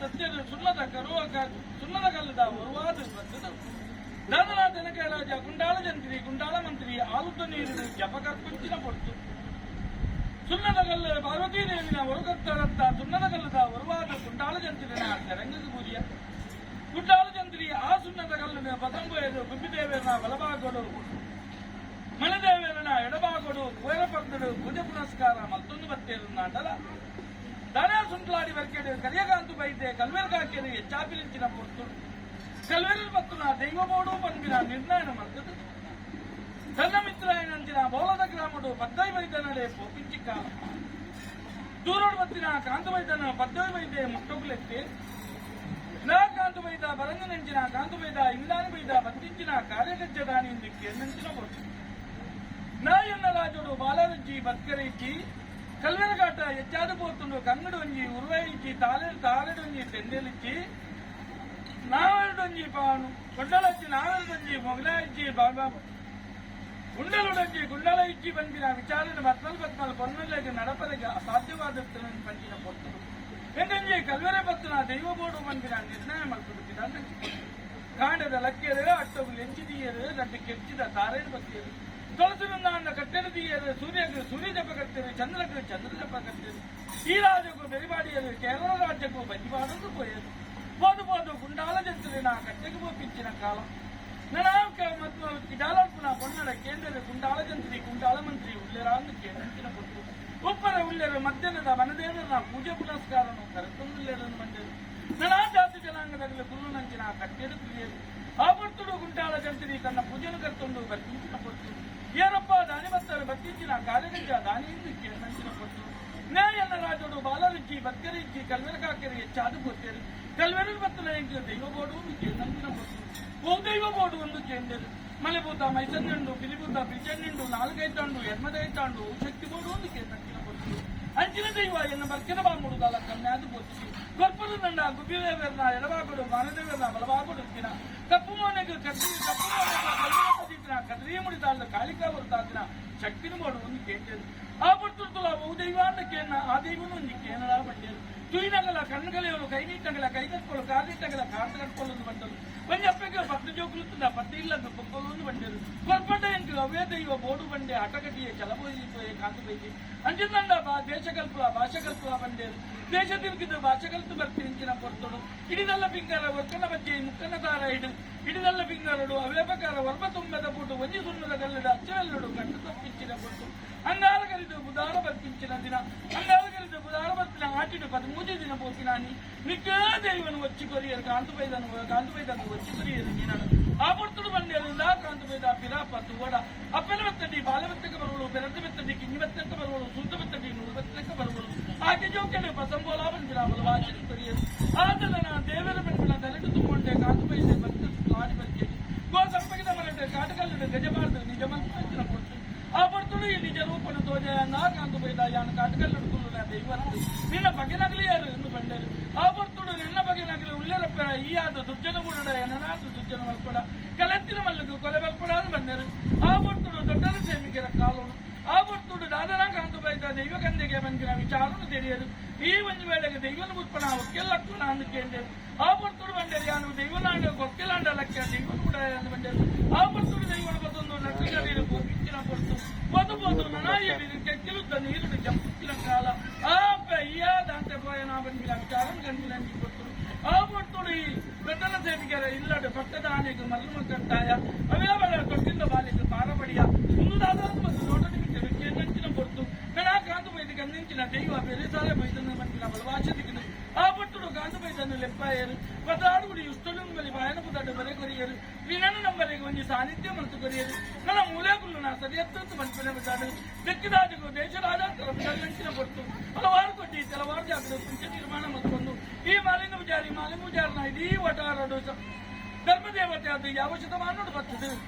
ಸತ್ಯದ ಸುಣ್ಣದ ಕರುವಾಗ ಸುಣ್ಣದ ಕಲ್ಲದ ಒರುವಾದ ಜನಕ ರಾಜ ಗುಂಡಾಳ ಜಂತ್ರಿ, ಗುಂಡಾಳ ಮಂತ್ರಿ ಆಲುತ್ತ ನೀರಿನ ಜಪಕರ್ಪಿಂಚಿನ ಸುನ್ನದ ಕಲ್ಲು ಪಾರ್ವತೀ ದೇವಿನ ಹೊರಗತ್ತರತ್ತ ಸುಣ್ಣದ ಕಲ್ಲದ ಒರುವಾದ ಗುಂಡಾಳ ಜಂತ್ರಿನ ತೆರಂಗದ ಗುರಿಯ. ಗುಂಡಾಳ ಜಂತ್ರಿ ಆ ಸುಣ್ಣದ ಕಲ್ಲಿನ ಪತಂಬೆಯದು ಗುಬ್ಬಿದೇವರನ ಬಲಭಾಗಡು. ಮಣದೇವರನ ಎಡಭಾಗಡು ಕೋಯರಪರ್ದಡು ಪೂಜೆ ಪುನಸ್ಕಾರ ಮತ್ತೊಂದು ಬತ್ತೇರು ನಾಟಲ ದನ ಸುಂಟ್ಲಾಡಿ ಬರ್ಕೆಡು ಕರಿಯಗಾಂತು ಬೈದೆ ಕಲ್ವೆರ್ಗಾಕೆರು ಹೆಚ್ಚಾಪಿಲಿಂಚಿನ ಪೊರ್ತು ಕಲ್ವೆರಲ್ ಪತ್ತುನ ದೈವಮೋಡು ಪಂಪಿನ ನಿರ್ಣಯನ ಮರ್ತದು ತನ್ನ ಮಿತ್ರ ಏನಂಚಿನ ಬೋಲದ ಗ್ರಾಮಡು ಪದ್ದೈ ವೈದ್ಯನಡೆ ಪೋಪಿಂಚಿ ಕಾಲ ದೂರೋಡು ಬತ್ತಿನ ಕಾಂತು ವೈದ್ಯನ ಪದ್ದೈ ವೈದ್ಯ ಮುಟ್ಟೊಗ್ಲೆತ್ತಿ ನಾ ಕಾಂತು ಬೈದ ಬರಂಗ ನೆಂಚಿನ ಕಾಂತು ಬೈದ ಇಂದಾನಿ ಬೈದ ಬತ್ತಿಂಚಿನ ಕಾರ್ಯಗಜ್ಜದಾನಿ ಇಂದಿಕ್ಕೆ కల్వెరగాట ఎచ్చాడిపోతుండు కన్నుడు వంజి ఉరువయించి తాళేడు తాళేడు వంజి తెండెలిచ్చి నావెడొంజి పాను గుడ్డలొచ్చి నావెడొంజి మొగలాయించి బాబా గుండెలుడొంజి గుండెల ఇచ్చి పంపిన విచారణ బత్మలు బత్మలు పన్నులకి నడపదిగా సాధ్యవాదత్తులను పంచిన పొత్తుడు ఏంటంజి కల్వెర పత్తున దైవబోడు పంపిన నిర్ణయం అల్పుడు కాండద లక్కేరు అట్టకు లెంచి తీయరు రెండు కెచ్చిద తారేడు పత్తేరు తొలసి ఉందా కట్టెడు తీయరు సూర్యకు సూర్య దెబ్బ ತುಳಸಿನಿಂದ ಅನ್ನ ಕಟ್ಟೆರದೀಯರು ಸೂರ್ಯಕ್ಕೆ ಸೂರ್ಯ ಜಪ ಕಟ್ಟೆರು ಚಂದ್ರಕ್ಕೆ ಚಂದ್ರ ಜಪ ಕಟ್ಟೆರು ಈ ರಾಜ್ಯಕ್ಕೂ ಬೆರಿಬಾಡಿಯರು ಕೇರಳ ರಾಜ್ಯಕ್ಕೂ ಬಜಿಬಾಡಲು పోయేది పోదు పోదు గుండాల జంతువులు నా కట్టెకు పోపించిన కాలం ననాక ಮತ್ತು ಕಿಡಾಲರ್ಪುನ ಬಣ್ಣದ ಕೇಂದ್ರ ಗುಂಡಾಳ ಜಂತ್ರಿ ಗುಂಡಾಳ ಮಂತ್ರಿ ಉಳ್ಳೆರಾಂದು ಕೇಂದ್ರಿನ ಕೊಟ್ಟು ಉಪ್ಪರ ಉಳ್ಳೆರ ಮಧ್ಯಾಹ್ನದ ಮನದೇವರ ಪೂಜೆ ಪುನಸ್ಕಾರನು ಕರೆತೊಂದುಲ್ಲೆರನ್ನು ಬಂದರು ನನಾ ಜಾತಿ ಜನಾಂಗದಲ್ಲಿ ಗುರು ನಂಚಿನ ಕಟ್ಟೆಡು ತಿಳಿಯದು ಆ ಭಕ್ತುಡು ಗುಂಡಾಳ ಜಂತ್ರಿ ತನ್ನ ಪೂಜೆನು ಕರ್ತೊಂದು ಬರ್ತಿಂಚಿನ ಕೊಟ್ಟು ಏನಪ್ಪ ದಾನಿ ಭಕ್ತರು ಅಣಿಮತ್ತರು ಬತ್ತಿನ ಕಾಲಗಂಜ ದಾನಿಯಕ್ಕೆ ಸಂಚಿರಪಟ್ಟು ನ್ಯಾಯನ ರಾಜೋಡು ಬಾಲರಿಜ್ಜಿ ಬಕ್ಕರಿಜ್ಜಿ ಕಲ್ವೆರಕಾಕೆರೆಗೆ ಚಾದು ಗೊತ್ತೇರಿ ಕಲ್ವೆರಲ್ ಬತ್ತಲ ಎಂಟು ದೈವಬೋಡು ಒಂದು ಸಂಚಿರಪಟ್ಟು ಓ ದೈವಬೋಡು ಒಂದು ಕೇಂದರು ಮಲೆಭೂತ ಮೈಸನ್ನಂಡು ಬಿಲಿಭೂತ ಬಿಜನ್ನಿಂಡು ನಾಲ್ಗೈತಾಂಡು ಎರ್ಮದೈತಾಂಡು, ಶಕ್ತಿ ಬೋಡು ಒಂದು ಸಂಚಿರಪಟ್ಟು ಅಂಚಿನ ದೈವ ಎನ್ನ ಬರ್ಕಿನ ಬಾಂಬುಡು ದಾಲಕ್ಕನ್ನೇ ಅದು ಗೊತ್ತಿಸಿ ಗೊರ್ಪದ ನಂಡ ಗುಬ್ಬಿದೇವರನ್ನ ಎಡವಾಗುಡು ಮಾನದೇವರನ್ನ ಬಲವಾಗುಡುತ್ತಿನ ಕಪ್ಪು ಮೋನೆಗೆ ಕಟ್ಟಿ ಕಪ್ಪು ಮೋನೆಗೆ తాకినా కదిరీముడి తాకిన కాళికావుడు తాకిన శక్తిని వాడు ముందుకేం చేస్తుంది ದೈವ ಅಂತ ಕೇನ ಆ ದೈವನು ಒಂದು ಕೇನಡ ಬಂಡೇರು ತುಯಿನಗಲ ಕಣ್ಣುಗಳೆಯವರು ಕೈ ನೀಟ್ಟಗಲ ಕೈ ಕಟ್ಕೊಳ್ಳು, ಕಾಲು ನೀಟ್ಟಗಲ ಕಾಲು ಕಟ್ಕೊಳ್ಳೋದು ಬಂದರು ಒಂಜಪ್ಪಗೆ ಪತ್ತು ಜೋಕುಲುತ್ತಿನ ಪತ್ತು ಇಲ್ಲದ ಪೊಕ್ಕಲು ಬಂಡರು ಕೊರ್ಪಟ ಎಂಟು ಅವೇ ದೈವ, ಬೋಡು ಬಂಡೆ ಹಟಕಟಿಯ ಚಲಬೋಯಿ ಕಾಂತು ಬೈತಿ ಅಂಜಿಂದಂಡ, ಬಾ ದೇಶ ಕಲ್ಪುಲ ಭಾಷೆ ಕಲ್ಪುಲ ಬಂಡೇರು ದೇಶ ತಿರುಗಿದ ಭಾಷೆ ಕಲ್ತು ಬರ್ತಿಂಚಿನ ಪೊರ್ತಡು ಇಡಿದಲ್ಲ ಪಿಂಗಾರ ಒಕ್ಕನ ಬಜ್ಜೆ, ಮುಕ್ಕನ ತಾರ ಹಿಡು. ಇಡಿದಲ್ಲ ಪಿಂಗಾರಡು ಅವೇ ವರ್ಮ ತುಂಬದ ಪುಟ್ಟು ಒಂಜಿ ಸುಣ್ಣದ ಗಲ್ಲಡ ఇచ్చినందున అందరికీ ప్రారంభത്തിൽ ఆటిని పది మూజ దిన పోతున్నాని నీకే దేవుని వచ్చి కొరియరు కాంతుపైదను కాంతుపైదను వచ్చి కొరియరు నేను ఆపడుతుడు బండి అదిందా కాంతుపైద పిరా పత్తు కూడా అప్పల వెత్తండి బాల వెత్తక బరువులు పెరంత వెత్తండి కింది వెత్తక బరువులు సూత వెత్తండి నువ్వు వెత్తక బరువులు ఆకి జోకెడు పసం పోలాబని పిరాములు వాచని కొరియరు ఆదలన దేవర పెంపుల తలెడుతూ ఉంటే కాంతుపైద ಕೈಕಲ್ಲಿ ಹಿಡ್ಕೊಳ್ಳಲಾರೆ ಇವತ್ತು. ನಿನ್ನ ಬಗೆನಾಗಲಿ ಯಾರು ಎಂದು ಬಂದರು ಆವರ್ತುಡು ನಿನ್ನ ಬಗೆನಾಗಲಿ ಉಳ್ಳರಪ್ಪರ ಈ ಆದ ದುರ್ಜನಗೂಡ ಎನ್ನನಾದ್ರು ದುರ್ಜನ ಮಲ್ಕೊಡ. ಕಲೆತ್ತಿನ ಮಲ್ಲಿಗೆ ಕೊಲೆ ಮಲ್ಕೊಡ ಅಂತ ಬಂದರು ಆವರ್ತುಡು ದೊಡ್ಡರ ಸೇಮಿಕರ ಕಾಲೋನು ಆವರ್ತುಡು ದಾದನ ಕಾಂತು ಬೈದ ದೈವಗಂಧೆಗೆ ಬಂದಿನ ವಿಚಾರನು ತಿಳಿಯರು. ಈ ಒಂದು ವೇಳೆಗೆ ದೈವನ ಉತ್ಪನ್ನ ಒಕ್ಕೆಲ್ಲಕ್ಕೂ ನಾನು ಕೇಂದರು ಆವರ್ತುಡು ಬಂದರು ಯಾನು ದೈವನಾಂಡ ಒಕ್ಕೆಲಾಂಡ ಲಕ್ಕ ದೈವನು ಕೂಡ ಬಂದರು. ಆವರ್ತುಡು ದೈವನ ಬದೊಂದು ಲಕ್ಷ ಇರಬೇಕು ಸೇವಿಗೆರ ಇಲ್ಲಡು ಪಟ್ಟದಾನಿಗೆ ಮಲ್ಲು ಕಟ್ಟಾಯ ಅವೇ ಬಳ ತೊಟ್ಟಿಂದ ಬಾಲಿಗೆ ಪಾರಬಡಿಯ ಮುಂದಾದ ಮತ್ತು ನೋಟ ನಿಮಿತ್ತ ಕೆನ್ನಂಚಿನ ಕೊಡ್ತು ನಾ ಕಾಂತು ಬೈದು ಕಣ್ಣಿಂಚಿನ ದೈವ ಬೇರೆ ಸಾಲೆ ಬೈದನ್ನು ಮಟ್ಟಿನ ಬಲವಾಚದಿಗಿನ ಆ ಪಟ್ಟುಡು ಕಾಂತು ಬೈದನ್ನು ಲೆಪ್ಪಾಯರು ಪದಾಡುಗುಡಿ ಇಷ್ಟೊಂಬಲಿ ಬಾಯನ ದಡ್ಡ ಬರೆ ಕೊರಿಯರು ವಿನನ ನಂಬರಿಗೆ ಒಂದು ಸಾನ್ನಿಧ್ಯ ಮತ್ತು ಕೊರಿಯರು ನನ್ನ ಮೂಲೆಗುಳ್ಳು ನಾ ಸರಿಯತ್ತಂತ ಮನಸ್ಸಿನ ಬಿದ್ದಾడు ಬೆಕ್ಕಿದಾಜಗೂ ದೇಶ ರಾಜಾಂತರ ಕಲ್ಲಂಚಿನ ಕೊಟ್ಟು ಹಲವಾರು ಕೊಟ್ಟಿ ಕೆಲವಾರು ಜಾಗದ ನಿರ್ಮಾಣ ಮತ್ತೊಂದು ಈ ಮಾಲಿನ್ಯ ಪೂಜಾರಿ ಮಾಲಿನ್ಯ ಪೂಜಾರನ ಇಡೀ ವಟಾರಡು ಧರ್ಮದೇವತೆ ಅದು ಯಾವ ಶತಮಾನ ಬರ್ತದೆ